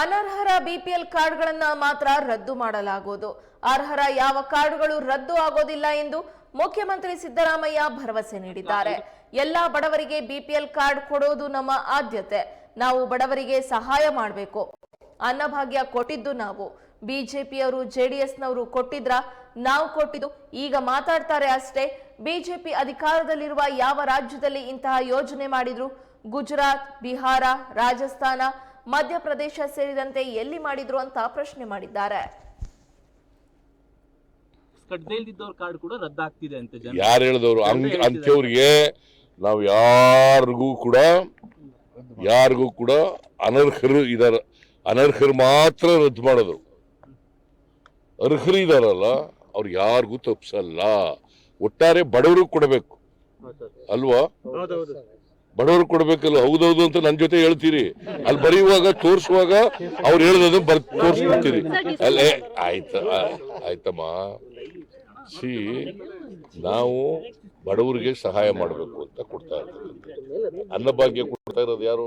ಅನರ್ಹರ BPL ಕಾರ್ಡ್ಗಳನ್ನು ಮಾತ್ರ ರದ್ದು ಮಾಡಲಾಗುವುದು. ಅರ್ಹರ ಯಾವ ಕಾರ್ಡ್ಗಳು ರದ್ದು ಆಗೋದಿಲ್ಲ ಎಂದು ಮುಖ್ಯಮಂತ್ರಿ ಸಿದ್ದರಾಮಯ್ಯ ಭರವಸೆ ನೀಡಿದ್ದಾರೆ. ಎಲ್ಲಾ ಬಡವರಿಗೆ ಬಿಪಿಎಲ್ ಕಾರ್ಡ್ ಕೊಡೋದು ನಮ್ಮ ಆದ್ಯತೆ. ನಾವು ಬಡವರಿಗೆ ಸಹಾಯ ಮಾಡಬೇಕು. ಅನ್ನಭಾಗ್ಯ ಕೊಟ್ಟಿದ್ದು ನಾವು. ಬಿಜೆಪಿಯವರು ಜೆಡಿಎಸ್ನವರು ಕೊಟ್ಟಿದ್ರ ನಾವು ಕೊಟ್ಟಿದ್ದು. ಈಗ ಮಾತಾಡ್ತಾರೆ ಅಷ್ಟೇ. ಬಿಜೆಪಿ ಅಧಿಕಾರದಲ್ಲಿರುವ ಯಾವ ರಾಜ್ಯದಲ್ಲಿ ಇಂತಹ ಯೋಜನೆ ಮಾಡಿದ್ರು? ಗುಜರಾತ್, ಬಿಹಾರ, ರಾಜಸ್ಥಾನ ಮಧ್ಯಪ್ರದೇಶ ಸೇರಿದಂತೆ ಎಲ್ಲಿ ಮಾಡಿದ್ರು ಅಂತ ಪ್ರಶ್ನೆ ಮಾಡಿದ್ದಾರೆ. ಕಾರ್ಡ್ ಕೂಡ ರದ್ದಾಗ್ತಿದೆ ಅಂತ ಜನ ಯಾರು ಹೇಳಿದವರು? ಅಂತವ್ರಿಗೆ ನಾವು ಯಾರಿಗೂ ಕೂಡ ಯಾರಿಗೂ ಕೂಡ ಅನರ್ಹರು ಇದಾರ. ಅನರ್ಹರು ಮಾತ್ರ ರದ್ದು ಮಾಡೋದು ಅರ್ಹರು ಇದಾರಲ್ಲ ಅವ್ರು ಯಾರಿಗೂ ತಪ್ಪಿಸಲ್ಲ ಒಟ್ಟಾರೆ ಬಡವರು ಕೊಡಬೇಕು. ಅಲ್ವಾ? ಬಡವರು ಕೊಡ್ಬೇಕಲ್ಲ ಹೌದೌದು ಅಂತ ನನ್ನ ಜೊತೆ ಹೇಳ್ತೀರಿ. ಅಲ್ಲಿ ಬರೆಯುವಾಗ ತೋರಿಸುವಾಗ ಅವ್ರು ಹೇಳೋದನ್ನ ಬರ್ ತೋರಿಸ್ಬಿಡ್ತೀರಿ. ಅಲ್ಲೇ ಆಯ್ತ ಆಯ್ತಮ್ಮ. ಸಿ ನಾವು ಬಡವರಿಗೆ ಸಹಾಯ ಮಾಡಬೇಕು ಅಂತ ಕೊಡ್ತಾ ಇದ್ದೀವಿ ಅನ್ನಭಾಗ್ಯ ಕೊಡ್ತಾ ಇರೋದು ಯಾರು?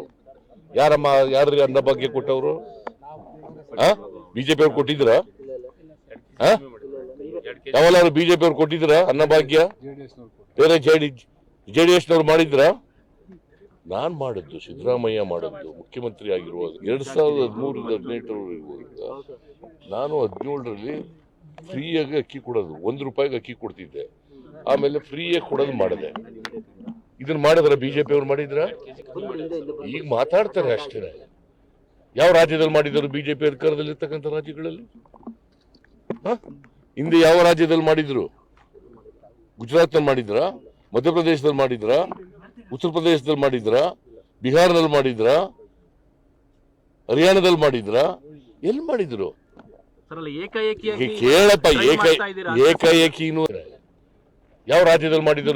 ಯಾರಮ್ಮ ಯಾರಿಗೆ ಅನ್ನಭಾಗ್ಯ ಕೊಟ್ಟವರು? ಹಾ ಬಿಜೆಪಿ ಅವ್ರು ಕೊಟ್ಟಿದ್ರ ಯಾವಲ್ಲ ಯಾವಲ್ಲಾರು ಬಿಜೆಪಿ ಅವ್ರು ಕೊಟ್ಟಿದ್ರ ಅನ್ನಭಾಗ್ಯ ಬೇರೆ ಜೆ ಡಿ ಜೆ ಡಿ ಎಸ್ನವ್ರು ಮಾಡಿದ್ರ ನಾನ್ ಮಾಡಿದ್ದು, ಸಿದ್ದರಾಮಯ್ಯ ಮಾಡಿದ್ದು ಮುಖ್ಯಮಂತ್ರಿ ಆಗಿರುವಾಗ ಎರಡು ಸಾವಿರದ ಹದಿಮೂರರಿಂದ ಹದಿನೆಂಟರವರೆಗೂ ನಾನು ಹದಿನೇಳರಲ್ಲಿ ಫ್ರೀಯಾಗಿ ಅಕ್ಕಿ ಕೊಡೋದು, ಒಂದು ರೂಪಾಯಿಗೆ ಅಕ್ಕಿ ಕೊಡ್ತಿದ್ದೆ. ಆಮೇಲೆ ಫ್ರೀಯಾಗಿ ಕೊಡೋದು ಮಾಡಿದೆ. ಇದನ್ನ ಮಾಡಿದ್ರ ಜೆ ಪಿಯವ್ರು ಮಾಡಿದ್ರ? ಈಗ ಮಾತಾಡ್ತಾರೆ ಅಷ್ಟೇ. ಯಾವ ರಾಜ್ಯದಲ್ಲಿ ಮಾಡಿದ್ರು ಬಿಜೆಪಿ ಅಧಿಕಾರದಲ್ಲಿ ಇರ್ತಕ್ಕಂಥ ರಾಜ್ಯಗಳಲ್ಲಿ? ಹಿಂದೆ ಯಾವ ರಾಜ್ಯದಲ್ಲಿ ಮಾಡಿದ್ರು? ಗುಜರಾತ್ನಲ್ಲಿ ಮಾಡಿದ್ರ? ಮಧ್ಯಪ್ರದೇಶದಲ್ಲಿ ಮಾಡಿದ್ರ? ಉತ್ತರ ಪ್ರದೇಶದಲ್ಲಿ ಮಾಡಿದ್ರ ಬಿಹಾರದಲ್ಲಿ ಮಾಡಿದ್ರ ಹರಿಯಾಣದಲ್ಲಿ ಮಾಡಿದ್ರ ಎಲ್ಲಿ ಮಾಡಿದ್ರು ಕೇಳಪ್ಪ. ಏಕಾಏಕಿನೂ ಯಾವ ರಾಜ್ಯದಲ್ಲಿ ಮಾಡಿದ್ರು